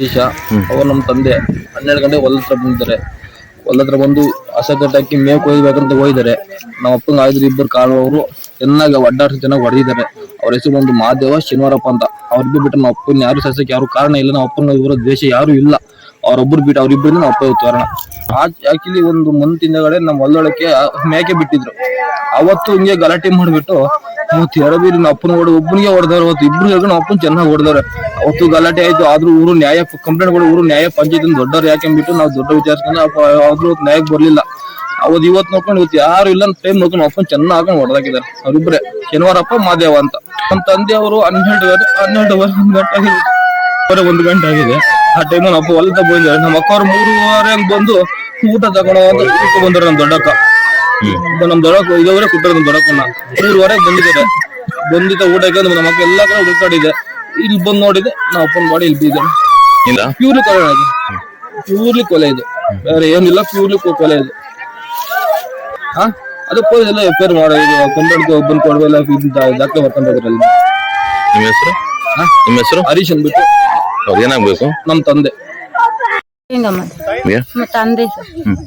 ದೇಶ ಅವರು ನಮ್ಮ ತಂದೆ. ಹನ್ನೆರಡು ಗಂಟೆ ಹೊಲ ಹತ್ರ ಬಂದಿದ್ದಾರೆ. ಹೊಲ ಹತ್ರ ಬಂದು ಹಸ ಕಟ್ಟಾಕಿ ಮೇವು ಕೊಯ್ಬೇಕಂತ ಹೋಗಿದ್ದಾರೆ. ನಮ್ಮ ಅಪ್ಪಂಗೆ ಆಯ್ತು ಇಬ್ಬರು ಕಾಳುವವರು ಚೆನ್ನಾಗಿ ಒಡ್ಡಾಡ್ಸಿ ಚೆನ್ನಾಗಿ ಹೊಡೆದಿದ್ದಾರೆ. ಅವ್ರ ಹೆಸರು ಬಂದು ಮಹಾದೇವ, ಶನಿವಾರಪ್ಪ ಅಂತ. ಅವ್ರಿಗೆ ಬಿಟ್ಟು ನಮ್ಮ ಅಪ್ಪನ ಯಾರು ಸಸ್ಯಕ್ಕೆ ಯಾರು ಕಾರಣ ಇಲ್ಲ. ನಮ್ಮ ಅಪ್ಪನ ಇವರ ದ್ವೇಷ ಯಾರು ಇಲ್ಲ. ಅವ್ರೊಬ್ರು ಬಿಟ್ಟು ಅವ್ರಿಬ್ಬರಿಂದ ನಮ್ಮ ಅಪ್ಪ ಕಾರಣ. ಆಕ್ಚುಲಿ ಒಂದು ಮಂತ್ ಹಿಂದಗಡೆ ನಮ್ಮ ಹೊಲದೊಳಕ್ಕೆ ಮೇಕೆ ಬಿಟ್ಟಿದ್ರು. ಅವತ್ತು ಹಿಂಗೆ ಗಲಾಟೆ ಮಾಡ್ಬಿಟ್ಟು ಅವತ್ತು ಎರಡು ನಮ್ಮ ಅಪ್ಪನ ಹೊಡೆದು ಒಬ್ಬನಿಗೆ ಹೊಡೆದವ್ರು ಅವತ್ತು ಇಬ್ರು ಹೇಳ್ಕೊಂಡು ಅಪ್ಪನ ಚೆನ್ನಾಗಿ ಹೊಡೆದವ್ರೆ. ಅವತ್ತು ಗಲಾಟೆ ಆಯ್ತು, ಆದ್ರೂ ಊರು ನ್ಯಾಯ ಕಂಪ್ಲೇಂಟ್ ಕೊಡು ಊರು ನ್ಯಾಯ ಪಂಚಾಯತ್ ದೊಡ್ಡವ್ರು ಯಾಕೆ ಅಂದ್ಬಿಟ್ಟು ನಾವು ದೊಡ್ಡ ವಿಚಾರಿಸ್ಕೊಂಡು ಆದ್ರೂ ನ್ಯಾಯಕ್ಕೆ ಬರಲಿಲ್ಲ. ಅವತ್ತು ಇವತ್ತು ನೋಡ್ಕೊಂಡು ಇವತ್ತು ಯಾರು ಇಲ್ಲ ಟೈಮ್ ನೋಡ್ಕೊಂಡು ಅಪ್ಪನ ಚೆನ್ನಾಗಿ ಹಾಕೊಂಡು ಹೊಡೆದಾಕಿದ್ದಾರೆ. ಅವ್ರಿಬ್ರೆ. ಶನಿವಾರಪ್ಪ ಮಾದೇವ ಅಂತ. ನಮ್ಮ ತಂದೆ ಅವರು ಹನ್ನೆರಡುವರೆ ಹನ್ನೆರಡುವರೆ ಒಂದು ಗಂಟೆ ಆಗಿದೆ. ಒಂದು ಗಂಟೆ ಆಗಿದೆ. ಆ ಟೈಮಲ್ಲಿ ಅಪ್ಪ ಹೊಲದ ಬಂದಿದ್ದಾರೆ. ನಮ್ಮ ಅಕ್ಕ ಅವ್ರು ಮೂರುವರೆ ಬಂದು ಊಟ ತಗೊಂಡು ಬಂದ್ರು ನಮ್ಮ ದೊಡ್ಡಕ್ಕ. ಇದು ನಮ್ ದೊಡ್ಡಕ್ಕ ಇದುವರೆ ಕೊಟ್ಟರು ನಮ್ಮ ದೊಡ್ಡಕ್ಕನ್ನ ಮೂರುವರೆಗೆ ಬಂದಿದ್ದಾರೆ. ಬಂದಿದ್ದ ಊಟಕ್ಕೆ ನಮ್ಮ ಮಕ್ಕ ಎಲ್ಲ ಕಡೆ ಹುಡುಕಾಡಿದೆ. ಇಲ್ಲಿ ಬಂದು ನೋಡಿದೆ ನಾವು ಅಪ್ಪನ ಬಾಡಿ ಇಲ್ಲಿ ಬಿದ್ದಿದೆ ಇಲ್ಲ? ಪ್ಯೂರ್ಲಿ ಕೊಲೆ ಇದು ಪ್ಯೂರ್ಲಿ ಕೊಲೆ ಇದು. ಬೇರೆ ಏನಿಲ್ಲ ಪ್ಯೂರ್ಲಿ ಕೊಲೆ ಇದು. ಹಾ? ಅದು ಪೊಲೀಸ್ ಎಲ್ಲ ಎಫ್ ಮಾಡೋ ಇದು ಕಂಪ್ಲೇಂಟ್ ಒಬ್ಬನ ಕೊಡವೆಲ್ಲ ದಾಖಲೆ ಬರ್ಕೊಂಡಿದ್ರಲ್ಲ ನಿಮ್ಮ ಹೆಸರು? ಹಾ? ನಿಮ್ಮ ಹೆಸರು? ಹರೀಶ್ ಅಂದ್ಬಿಟ್ಟು. ಅವ್ರು ಏನಾಗ್ಬೇಕು? ನಮ್ಮ ತಂದೆ. ಹಿಂಗಮ್ಮ ನಿಮ್ಗೆ? ತಂದೆ. ಸರ್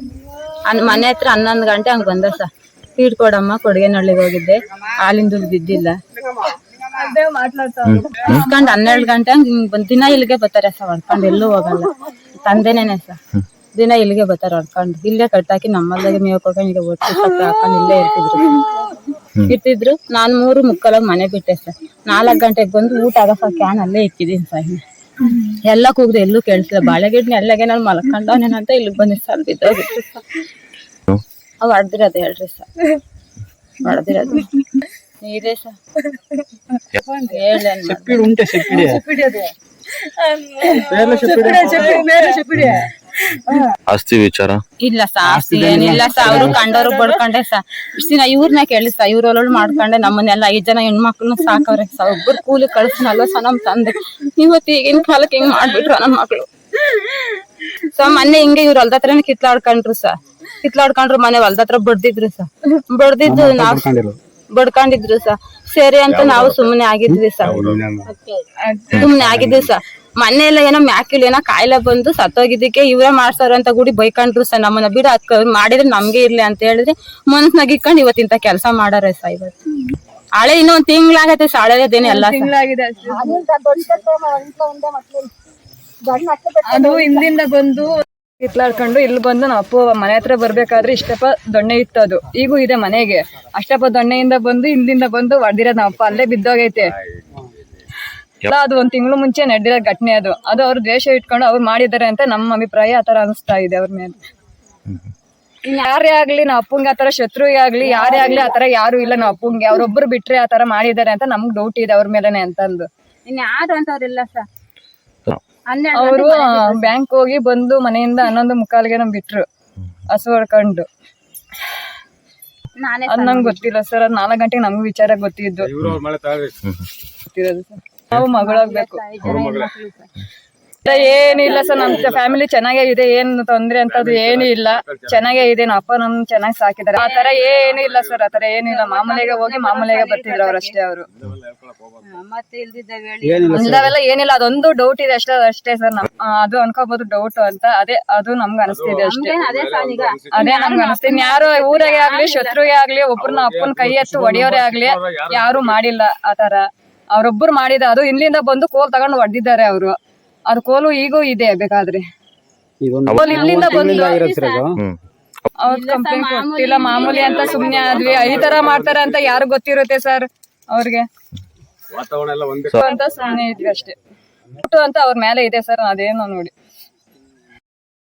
ಅನ್- ಮನೆ ಹತ್ರ ಹನ್ನೊಂದು ಗಂಟೆ ಹಂಗ ಬಂದ ಸರ್ ಫೀಡ್ ಕೊಡಮ್ಮ ಕೊಡಗೇನಹಳ್ಳಿಗೆ ಹೋಗಿದ್ದೆ. ಹಾಲಿಂದ ಬಿದ್ದಿಲ್ಲ ಇಸ್ಕೊಂಡು ಹನ್ನೆರಡು ಗಂಟೆ ಹಂಗ್ ಹಿಂಗ್ ಬಂದ್ ದಿನ ಇಲ್ಲಿಗೆ ಬರ್ತಾರೆ ಸರ್ ಹೊಡ್ಕೊಂಡು ಎಲ್ಲೂ ಹೋಗಲ್ಲ. ತಂದೆನೇನೆ ಸರ್ ದಿನ ಇಲ್ಲಿಗೆ ಬರ್ತಾರೆ ಹೊಡ್ಕೊಂಡು. ಇಲ್ಲೇ ಕಟ್ಟಾಕಿ ನಮ್ಮಲ್ಲಾಗೆ ಮೇವು ಹೋಗಿ ಈಗ ಒಟ್ಟು ಹಾಕೊಂಡು ಇಲ್ಲೇ ಇರ್ತಿದ್ರು. ಇರ್ತಿದ್ರು. ನಾನ್ ಮೂರು ಮುಕ್ಕಲಾಗ ಮನೆ ಬಿಟ್ಟೆ ಸರ್ ನಾಲ್ಕು ಗಂಟೆಗೆ ಬಂದು ಊಟ ಆಗ ಸರ್ ಕ್ಯಾನ್ ಅಲ್ಲೇ ಇಟ್ಟಿದ್ದೀನಿ ಸರ್. ಎಲ್ಲ ಕೂಗ್ದು ಎಲ್ಲೂ ಕೇಳಿಸಿಲ್ಲ ಬಾಳೆಗಿಡ್ನ ಎಲ್ಲಗೆ ನಾನು ಮಲ್ಕೊಂಡವನೇನಂತ ಇಲ್ಲಿಗೆ ಬಂದಿ ಸರ್ ಬಿದ್ದೋಗಿತ್ತು ಅವ್ ಹೊಡ್ದಿರೋದು ಹೇಳ್ರಿ ಸರ್. ಹೊಡ್ದಿರೋದು ನೀರೇ ಸರ್. ಹೇಳೇನ್ ಮಾಡ್ದೆ? ಆಸ್ತಿ ವಿಚಾರ? ಇಲ್ಲ ಸಾ ಆಸ್ತಿ ಏನಿಲ್ಲ ಸಾ ಅವ್ರು ಕಂಡವ್ರು ಬಡ್ಕೊಂಡೆ ಸಾ ಇಷ್ಟ ದಿನ ಇವ್ರನ್ನ ಕೇಳಿ ಸಾ ಇವ್ರ ಒಳೊಳು ಮಾಡ್ಕೊಂಡೆ ನಮ್ಮನ್ನೆಲ್ಲ ಐದ್ ಜನ ಹೆಣ್ಮಕ್ಳನ್ನ ಸಾಕವ್ರೆ ಸಾ ಒಬ್ಬರು ಕೂಲಿ ಕಳ್ಸಿನಲ್ವ ಸಾ ನಮ್ ತಂದೆ. ಇವತ್ತು ಈಗಿನ ಕಾಲಕ್ಕೆ ಹಿಂಗ್ ಮಾಡ್ಬಿಟ್ರು ನಮ್ಮ ಮಕ್ಳು. ಸೊ ಮೊನ್ನೆ ಹಿಂಗೆ ಇವ್ರ ಹೊಲ್ದ ಹತ್ರನೇ ಕಿತ್ಲಾಡ್ಕೊಂಡ್ರು ಸಾ ಕಿತ್ಲಾಡ್ಕೊಂಡ್ರು ಮನೆ ಹೊಲ್ದ ಹತ್ರ ಬಡ್ದಿದ್ರು ಸಾ ಬಡ್ದಿದ್ದು ನಾವ್ ಬಡ್ಕೊಂಡಿದ್ರು ಸಾ ಸರಿ ಅಂತ ನಾವು ಸುಮ್ಮನೆ ಆಗಿದ್ವಿ ಸಾ ಸುಮ್ನೆ ಆಗಿದ್ವಿ ಸರ್. ಮೊನ್ನೆ ಎಲ್ಲ ಏನೋ ಮ್ಯಾಕಿಲ್ ಏನೋ ಕಾಯಿಲೆ ಬಂದು ಸತ್ತೋಗಿದ್ದಕ್ಕೆ ಇವರೇ ಮಾಡ್ಸಾರ ಅಂತ ಗುಡಿ ಬೈಕೊಂಡ್ರು ಸರ್, ನಮ್ಮನ್ನ ಬಿಡ ಅದ್ಕ ಮಾಡಿದ್ರೆ ನಮ್ಗೆ ಇರ್ಲಿ ಅಂತ ಹೇಳಿದ್ರೆ ಮನಸ್ನಾಗ ಇಟ್ಕೊಂಡು ಇವತ್ತಿಂತ ಕೆಲಸ ಮಾಡಾರೆ ಸರ್ ಇವತ್ತು. ಹಳೆ ಇನ್ನೂ ಒಂದ್ ತಿಂಗ್ಳಾಗತ್ತೆ ಸರ್ ಹಳೆದೇನೆ ಎಲ್ಲ ಅದು ಹಿಂದಿಂದ ಬಂದು ಕಿತ್ಲಾಡ್ಕೊಂಡು ಇಲ್ಲಿ ಬಂದು ನಮ್ಮ ಅಪ್ಪ ಮನೆ ಹತ್ರ ಬರ್ಬೇಕಾದ್ರೆ ಇಷ್ಟಪ್ಪ ದೊಣ್ಣೆ ಇತ್ತು ಅದು ಈಗೂ ಇದೆ ಮನೆಗೆ. ಅಷ್ಟಪ್ಪ ದೊಣ್ಣೆಯಿಂದ ಬಂದು ಇಲ್ಲಿಂದ ಬಂದು ಹೊಡೆದಿರೋದು ನಮ್ಮ ಅಪ್ಪ, ಅಲ್ಲೇ ಬಿದ್ದೋಗೈತೆ. ಎಲ್ಲ ಅದು ಒಂದ್ ತಿಂಗಳು ಮುಂಚೆ ನಡೆದಿರೋ ಘಟನೆ ಅದು. ಅದು ಅವ್ರು ದ್ವೇಷ ಇಟ್ಕೊಂಡು ಅವ್ರು ಮಾಡಿದ್ದಾರೆ ಅಂತ ನಮ್ಮ ಅಭಿಪ್ರಾಯ ಆತರ ಅನಿಸ್ತಾ ಇದೆ ಅವ್ರ ಮೇಲೆ. ಯಾರೇ ಆಗ್ಲಿ ನಮ್ಮ ಅಪ್ಪಂಗೆ ಆತರ ಶತ್ರು ಆಗ್ಲಿ ಯಾರೇ ಆಗ್ಲಿ ಆತರ ಯಾರು ಇಲ್ಲ ನಮ್ಮ ಅಪ್ಪಂಗೆ. ಅವ್ರೊಬ್ರು ಬಿಟ್ರೆ ಆತರ ಮಾಡಿದ್ದಾರೆ ಅಂತ ನಮ್ಗ್ ಡೌಟ್ ಇದೆ ಅವ್ರ ಮೇಲೆ ಅಂತಂದು. ಯಾರು ಅಂತವ್ರಿಲ್ಲ ಸರ್. ಅವರು ಬ್ಯಾಂಕ್ ಹೋಗಿ ಬಂದು ಮನೆಯಿಂದ ಹನ್ನೊಂದು ಮುಕ್ಕಾಲಿಗೆ ನಮ್ ಬಿಟ್ರು. ಹಸು ಹೊಡ್ಕೊಂಡು ಅದ್ ನಂಗೆ ಗೊತ್ತಿಲ್ಲ ಸರ್. ಅದ್ ನಾಲ್ಕು ಗಂಟೆಗೆ ನಮ್ಗೆ ವಿಚಾರ ಗೊತ್ತಿದ್ದು. ಗೊತ್ತಿರೋದು ಸರ್. ನಾವು ಮಗಳಾಗ್ಬೇಕು. ಏನಿಲ್ಲ ಸರ್ ನಮ್ ಫ್ಯಾಮಿಲಿ ಚೆನ್ನಾಗೇ ಇದೆ ಏನ್ ತೊಂದ್ರೆ ಅಂತದ್ದು ಏನು ಇಲ್ಲ. ಚೆನ್ನಾಗೇ ಇದೆ ನಮ್ಮ ಅಪ್ಪ ನಮ್ ಚೆನ್ನಾಗಿ ಸಾಕಿದಾರೆ ಆ ತರ ಏನು ಇಲ್ಲ ಸರ್ ಆತರ ಏನಿಲ್ಲ ಮಾಮೂಲಿಗೆ ಹೋಗಿ ಮಾಮೂಲಿಗೆ ಬರ್ತಿದ್ರು ಅವ್ರು ಅಷ್ಟೇ ಅವರು. ಇಲ್ದಾವೆಲ್ಲ ಏನಿಲ್ಲ ಅದೊಂದು ಡೌಟ್ ಇದೆ ಅಷ್ಟೇ ಅಷ್ಟೇ ಸರ್. ನಮ್ ಅದು ಅನ್ಕೋಬಹುದು ಡೌಟ್ ಅಂತ. ಅದೇ ಅದು ನಮ್ಗೆ ಅನಿಸ್ತಿದೆ ಅಷ್ಟೇ. ಅದೇ ನಮ್ಗೆ ಅನಿಸ್ತೀನಿ ಯಾರು ಊರಾಗೆ ಆಗ್ಲಿ ಶತ್ರುಗೆ ಆಗ್ಲಿ ಒಬ್ರನ್ನ ಅಪ್ಪನ ಕೈ ಎತ್ತು ಹೊಡೆಯೋರೇ ಆಗ್ಲಿ ಯಾರು ಮಾಡಿಲ್ಲ ಆತರ ಅವ್ರೊಬ್ರು ಮಾಡಿದ ಅದು ಇಲ್ಲಿಂದ ಬಂದು ಕೋಲ್ ತಗೊಂಡು ಹೊಡೆದಿದ್ದಾರೆ ಅವರು. ಅದು ಕೋಲು ಈಗೂ ಇದೆ ಬೇಕಾದ್ರೆ. ಕೋಲ್ ಇಲ್ಲಿಂದ ಬಂದು ಅವ್ರ ಕಂಪ್ಲೇಂಟ್ ಕೊಟ್ಟಿಲ್ಲ ಮಾಮೂಲಿ ಅಂತ ಸುಮ್ನೆ ಆದ್ವಿ. ಈ ತರ ಮಾಡ್ತಾರೆ ಅಂತ ಯಾರು ಗೊತ್ತಿರುತ್ತೆ ಸರ್ ಅವ್ರಿಗೆ. ಅಂತ ಸುಮ್ನೆ ಇದ್ವಿ ಅಷ್ಟೇ. ಅಂತ ಅವ್ರ ಮೇಲೆ ಇದೆ ಸರ್ ಅದೇನೋ ನೋಡಿ.